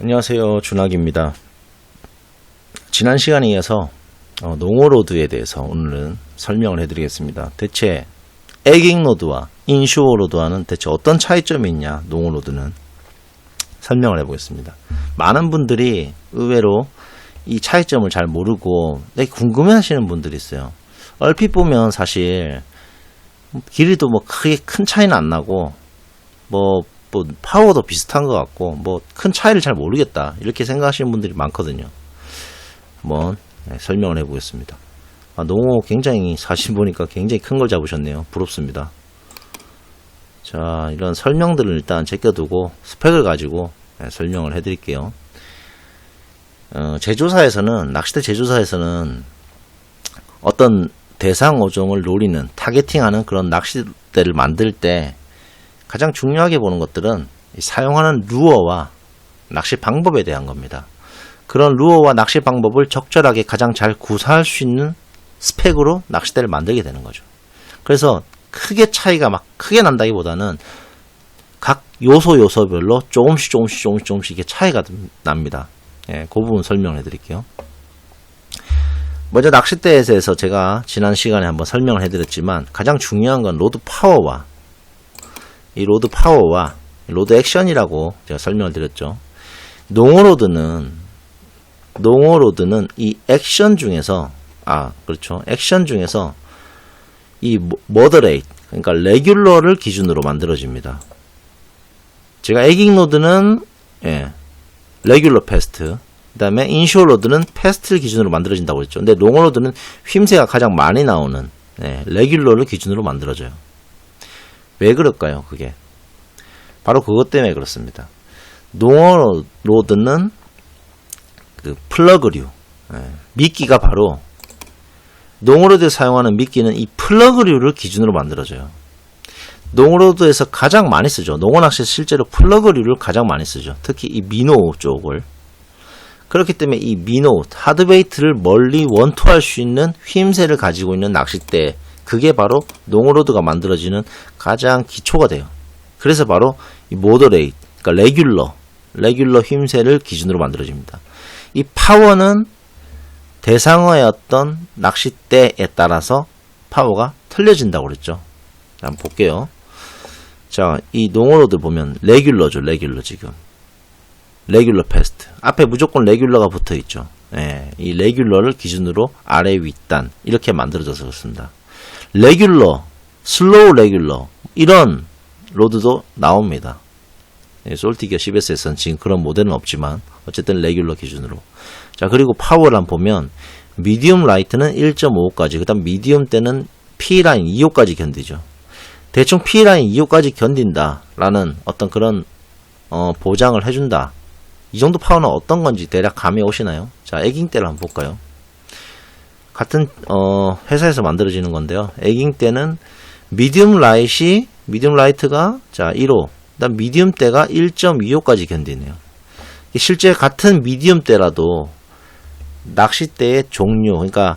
안녕하세요. 준학입니다. 지난 시간에 이어서 어, 농어로드에 대해서 오늘은 설명을 해드리겠습니다. 대체 에깅로드와 인슈어로드와는 대체 어떤 차이점이 있냐, 농어로드는 설명을 해보겠습니다. 많은 분들이 의외로 이 차이점을 잘 모르고 궁금해 하시는 분들이 있어요. 얼핏 보면 사실 길이도 뭐 크게 큰 차이는 안 나고 뭐, 뭐 파워도 비슷한 것 같고 뭐 큰 차이를 잘 모르겠다 이렇게 생각하시는 분들이 많거든요. 한번 네, 설명을 해보겠습니다. 아, 농어 굉장히 사실 보니까 굉장히 큰 걸 잡으셨네요. 부럽습니다. 자 이런 설명들을 일단 제껴두고 스펙을 가지고 네, 설명을 해드릴게요. 어, 제조사에서는 낚시대 제조사에서는 어떤 대상 어종을 노리는 타겟팅하는 그런 낚시대를 만들 때 가장 중요하게 보는 것들은 이 사용하는 루어와 낚시 방법에 대한 겁니다. 그런 루어와 낚시 방법을 적절하게 가장 잘 구사할 수 있는 스펙으로 낚시대를 만들게 되는 거죠. 그래서 크게 차이가 막 크게 난다기보다는 각 요소 요소별로 조금씩 조금씩 조금씩 조금씩 이게 차이가 납니다. 예, 그 부분 설명해 드릴게요. 먼저 낚싯대에 대해서 제가 지난 시간에 한번 설명을 해드렸지만 가장 중요한 건 로드 파워와 이 로드 파워와 로드 액션이라고 제가 설명을 드렸죠. 농어로드는 농어로드는 이 액션 중에서 아 그렇죠 액션 중에서 이 머더레이트 그러니까 레귤러를 기준으로 만들어집니다. 제가 에깅 로드는 예, 레귤러 패스트 그 다음에 인쇼 로드는 패스트를 기준으로 만들어진다고 했죠. 근데 농어로드는 휘임새가 가장 많이 나오는 네, 레귤러를 기준으로 만들어져요. 왜 그럴까요? 그게 바로 그것 때문에 그렇습니다. 농어로드는 그 플러그류 네, 미끼가 바로 농어로드에 사용하는 미끼는 이 플러그류를 기준으로 만들어져요. 농어로드에서 가장 많이 쓰죠. 농어낚시 실제로 플러그류를 가장 많이 쓰죠. 특히 이 미노 쪽을 그렇기 때문에 이 미노 하드베이트를 멀리 원투할 수 있는 휘임새를 가지고 있는 낚싯대 그게 바로 농어로드가 만들어지는 가장 기초가 돼요. 그래서 바로 이 모더레이트 그러니까 레귤러 레귤러 휘임새를 기준으로 만들어집니다. 이 파워는 대상어의 어떤 낚싯대에 따라서 파워가 틀려진다고 그랬죠. 자, 한번 볼게요. 자, 이 농어로드 보면 레귤러죠, 레귤러 지금. 레귤러 패스트. 앞에 무조건 레귤러가 붙어 있죠. 예, 이 레귤러를 기준으로 아래 윗단 이렇게 만들어져서 그렇습니다. 레귤러, 슬로우 레귤러 이런 로드도 나옵니다. 예, 솔티기어 CBS에서는 지금 그런 모델은 없지만 어쨌든 레귤러 기준으로. 자 그리고 한번 보면 미디움 라이트는 1.5까지 그 다음 미디움 때는 P 라인 2호까지 견디죠. 대충 P 라인 2호까지 견딘다 라는 어떤 그런 어, 보장을 해준다. 이 정도 파워는 어떤 건지 대략 감이 오시나요? 자, 에깅 때를 한번 볼까요? 같은 어, 회사에서 만들어지는 건데요. 에깅 때는 미디움 라이트이 미디움 라이트가 자 1호, 그다음 미디움 때가 1.25까지 견디네요. 실제 같은 미디움 때라도 낚싯대의 종류, 그러니까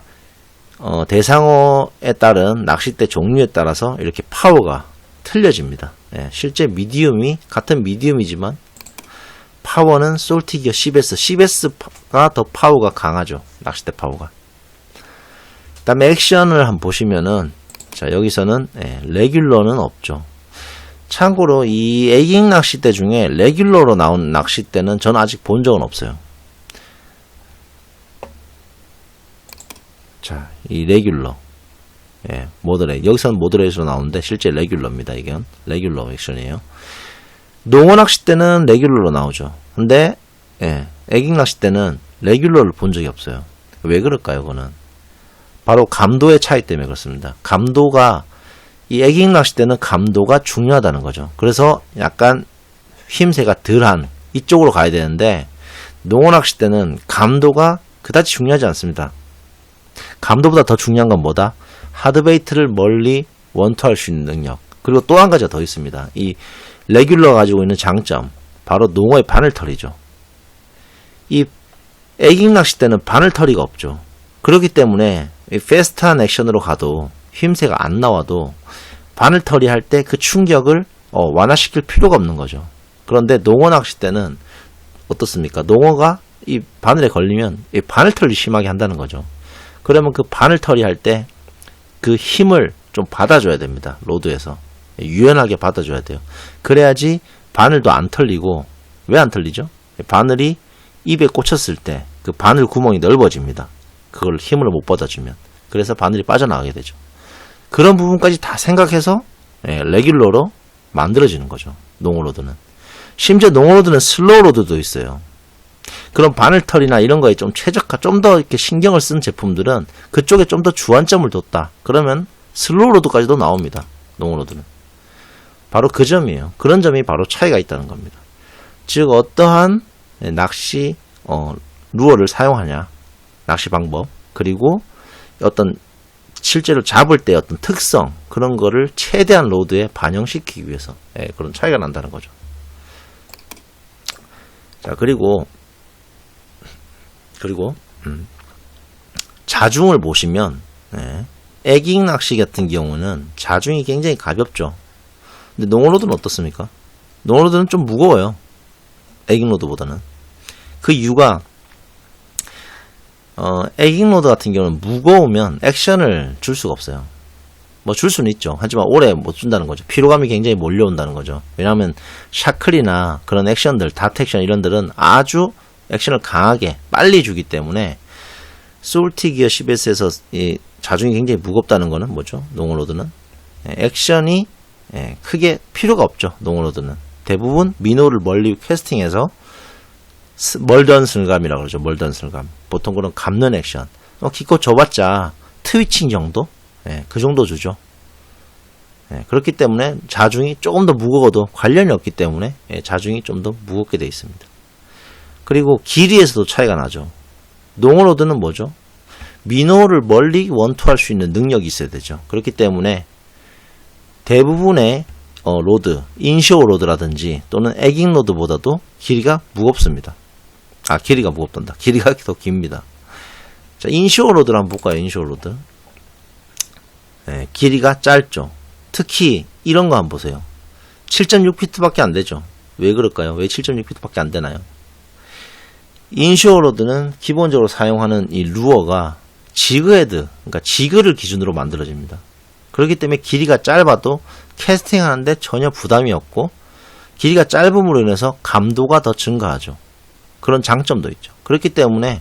어, 대상어에 따른 낚싯대 종류에 따라서 이렇게 파워가 틀려집니다. 예, 실제 미디움이 같은 미디움이지만 파워는 솔티기어 CBS, CBS가 더 파워가 강하죠. 낚싯대 파워가. 그 다음에 액션을 한번 보시면은, 자, 여기서는, 예, 레귤러는 없죠. 참고로 이 에깅 낚싯대 중에 레귤러로 나온 낚싯대는 저는 아직 본 적은 없어요. 자, 이 레귤러. 예, 모드레. 여기서는 모드레이트로 나오는데 실제 레귤러입니다. 이건 레귤러 액션이에요. 농어 낚싯대는 레귤러로 나오죠. 근데 예, 애깅 낚싯대는 레귤러를 본 적이 없어요. 왜 그럴까요? 그거는 바로 감도의 차이 때문에 그렇습니다. 감도가 이 애깅 낚싯대는 감도가 중요하다는 거죠. 그래서 약간 힘새가 덜한 이쪽으로 가야 되는데 농어 낚싯대는 감도가 그다지 중요하지 않습니다. 감도보다 더 중요한 건 뭐다? 하드베이트를 멀리 원투할 수 있는 능력. 그리고 또 한 가지가 더 있습니다. 이 레귤러 가지고 있는 장점 바로 농어의 바늘털이죠. 이 애깅 낚싯대는 바늘털이가 없죠. 그렇기 때문에 이 페스트한 액션으로 가도 힘새가 안 나와도 바늘 털이 할 때 그 충격을 어, 완화시킬 필요가 없는 거죠. 그런데 농어 낚싯대는 어떻습니까? 농어가 이 바늘에 걸리면 이 바늘 털이 심하게 한다는 거죠. 그러면 그 바늘 털이 할 때 그 힘을 좀 받아줘야 됩니다. 로드에서 유연하게 받아줘야 돼요. 그래야지 바늘도 안 털리고 왜 안 털리죠? 바늘이 입에 꽂혔을 때 그 바늘 구멍이 넓어집니다. 그걸 힘을 못 받아주면 그래서 바늘이 빠져나가게 되죠. 그런 부분까지 다 생각해서 예, 레귤러로 만들어지는 거죠. 농어로드는. 심지어 농어로드는 슬로우로드도 있어요. 그런 바늘털이나 이런 거에 좀 최적화, 좀 더 이렇게 신경을 쓴 제품들은 그쪽에 좀 더 주안점을 뒀다. 그러면 슬로우로드까지도 나옵니다. 농어로드는. 바로 그 점이에요. 그런 점이 바로 차이가 있다는 겁니다. 즉, 어떠한 예, 낚시, 어, 루어를 사용하냐. 낚시 방법. 그리고 어떤 실제로 잡을 때 어떤 특성 그런 거를 최대한 로드에 반영시키기 위해서 예, 그런 차이가 난다는 거죠. 자 그리고 그리고 음, 자중을 보시면 예, 애깅 낚시 같은 경우는 자중이 굉장히 가볍죠. 근데 농어로드는 어떻습니까? 농어로드는 좀 무거워요. 애깅 로드보다는 그 이유가 어, 애깅 로드 같은 경우는 무거우면 액션을 줄 수가 없어요. 뭐 줄 수는 있죠. 하지만 오래 못 준다는 거죠. 피로감이 굉장히 몰려온다는 거죠. 왜냐하면 샤클이나 그런 액션들, 다트 액션 이런들은 아주 액션을 강하게 빨리 주기 때문에 솔티 기어 10S에서 이 자중이 굉장히 무겁다는 거는 뭐죠? 농어로드는 예, 액션이 예, 크게 필요가 없죠. 농어로드는 대부분 민호를 멀리 캐스팅해서 스- 멀던 슬감이라고 그러죠. 멀던 슬감. 보통 그런 감는 액션. 어, 기껏 줘봤자 트위칭 정도? 예, 그 정도 주죠. 예, 그렇기 때문에 자중이 조금 더 무거워도 관련이 없기 때문에 예, 자중이 좀 더 무겁게 되어 있습니다. 그리고 길이에서도 차이가 나죠. 농어로드는 뭐죠? 민호를 멀리 원투할 수 있는 능력이 있어야 되죠. 그렇기 때문에 대부분의 어, 로드, 인쇼 로드라든지 또는 애깅 로드보다도 길이가 무겁습니다. 아, 길이가 무겁단다. 길이가 더 깁니다. 자, 인쇼 로드를 한번 볼까요? 인쇼 로드. 예, 길이가 짧죠. 특히 이런 거 한번 보세요. 7.6피트밖에 안 되죠. 왜 그럴까요? 왜 7.6피트밖에 안 되나요? 인쇼 로드는 기본적으로 사용하는 이 루어가 지그헤드, 그러니까 지그를 기준으로 만들어집니다. 그렇기 때문에 길이가 짧아도 캐스팅 하는데 전혀 부담이 없고 길이가 짧음으로 인해서 감도가 더 증가하죠. 그런 장점도 있죠. 그렇기 때문에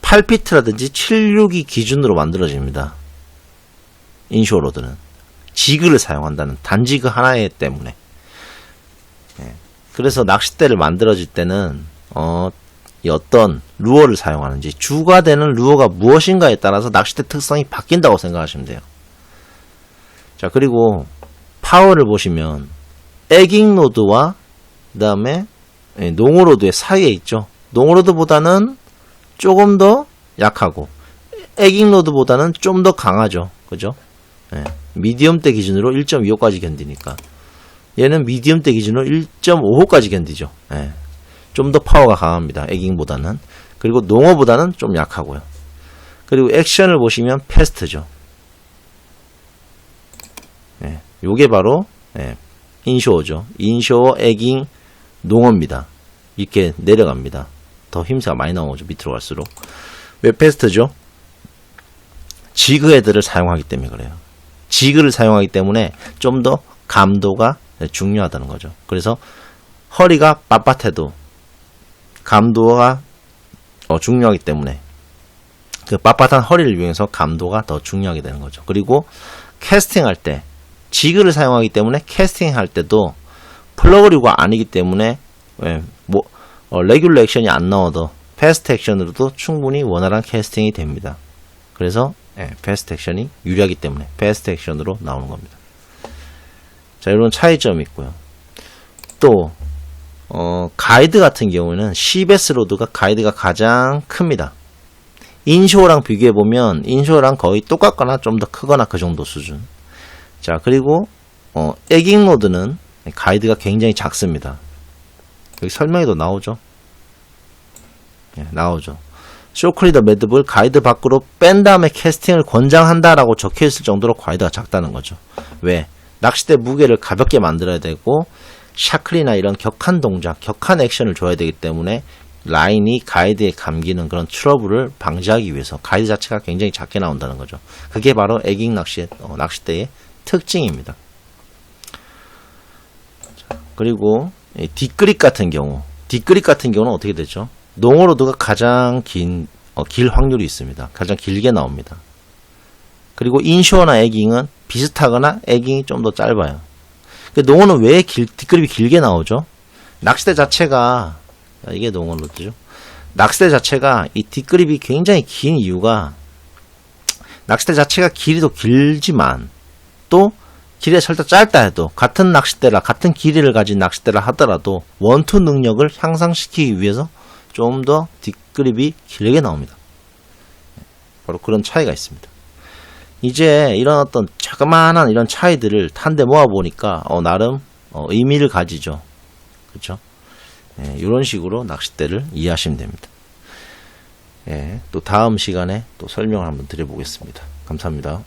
8피트라든지 76이 기준으로 만들어집니다. 인쇼로드는 지그를 사용한다는 단지 그 하나에 때문에 예. 그래서 낚싯대를 만들어질 때는 어, 이 어떤 루어를 사용하는지 주가 되는 루어가 무엇인가에 따라서 낚싯대 특성이 바뀐다고 생각하시면 돼요. 자 그리고 파워를 보시면 애깅 로드와 그 다음에 농어로드의 사이에 있죠. 농어로드보다는 조금 더 약하고 애깅 로드보다는 좀 더 강하죠. 그죠? 예, 미디엄 대 기준으로 1.25까지 견디니까 얘는 미디엄 대 기준으로 1.55까지 견디죠. 예, 좀 더 파워가 강합니다. 애깅보다는 그리고 농어보다는 좀 약하고요. 그리고 액션을 보시면 패스트죠. 예, 요게 바로 예, 인쇼어죠. 인쇼어, 애깅, 농어입니다. 이렇게 내려갑니다. 더 힘새가 많이 나오죠. 밑으로 갈수록. 왜 패스트죠? 지그 헤드를 사용하기 때문에 그래요. 지그를 사용하기 때문에 좀 더 감도가 중요하다는 거죠. 그래서 허리가 빳빳해도 감도가 어, 중요하기 때문에 그 빳빳한 허리를 이용해서 감도가 더 중요하게 되는 거죠. 그리고 캐스팅 할 때 지그를 사용하기 때문에 캐스팅 할 때도 플러그류가 아니기 때문에 예, 뭐 어, 레귤러 액션이 안 나와도 패스트 액션으로도 충분히 원활한 캐스팅이 됩니다. 그래서 예, 패스트 액션이 유리하기 때문에 패스트 액션으로 나오는 겁니다. 자, 이런 차이점이 있고요. 또 어, 가이드 같은 경우에는 CBS 로드가 가이드가 가장 큽니다. 인쇼랑 비교해 보면 인쇼랑 거의 똑같거나 좀 더 크거나 그 정도 수준. 자, 그리고 어, 애깅 로드는 가이드가 굉장히 작습니다. 여기 설명에도 나오죠. 예, 나오죠. 쇼크리더 매듭을 가이드 밖으로 뺀 다음에 캐스팅을 권장한다라고 적혀 있을 정도로 가이드가 작다는 거죠. 왜? 낚싯대 무게를 가볍게 만들어야 되고 샤클이나 이런 격한 동작, 격한 액션을 줘야 되기 때문에 라인이 가이드에 감기는 그런 트러블을 방지하기 위해서 가이드 자체가 굉장히 작게 나온다는 거죠. 그게 바로 에깅 낚시, 어, 낚싯대의 특징입니다. 자, 그리고 이 뒷그립 같은 경우, 뒷그립 같은 경우는 어떻게 되죠? 농어로드가 가장 긴, 어, 길 확률이 있습니다. 가장 길게 나옵니다. 그리고 인쇼나 에깅은 비슷하거나 에깅이 좀 더 짧아요. 그 농어는 왜 길, 뒷그립이 길게 나오죠? 낚싯대 자체가 자, 이게 농어 로드죠. 낚싯대 자체가 이 뒷그립이 굉장히 긴 이유가 낚싯대 자체가 길이도 길지만 또 길이 살짝 짧다 해도 같은 낚싯대라 같은 길이를 가진 낚싯대라 하더라도 원투 능력을 향상시키기 위해서 좀 더 뒷그립이 길게 나옵니다. 바로 그런 차이가 있습니다. 이제 이런 어떤 자그마한 이런 차이들을 탄데 모아 보니까 어, 나름 어, 의미를 가지죠. 그렇죠? 예, 이런 식으로 낚싯대를 이해하시면 됩니다. 예, 또 다음 시간에 또 설명을 한번 드려보겠습니다. 감사합니다.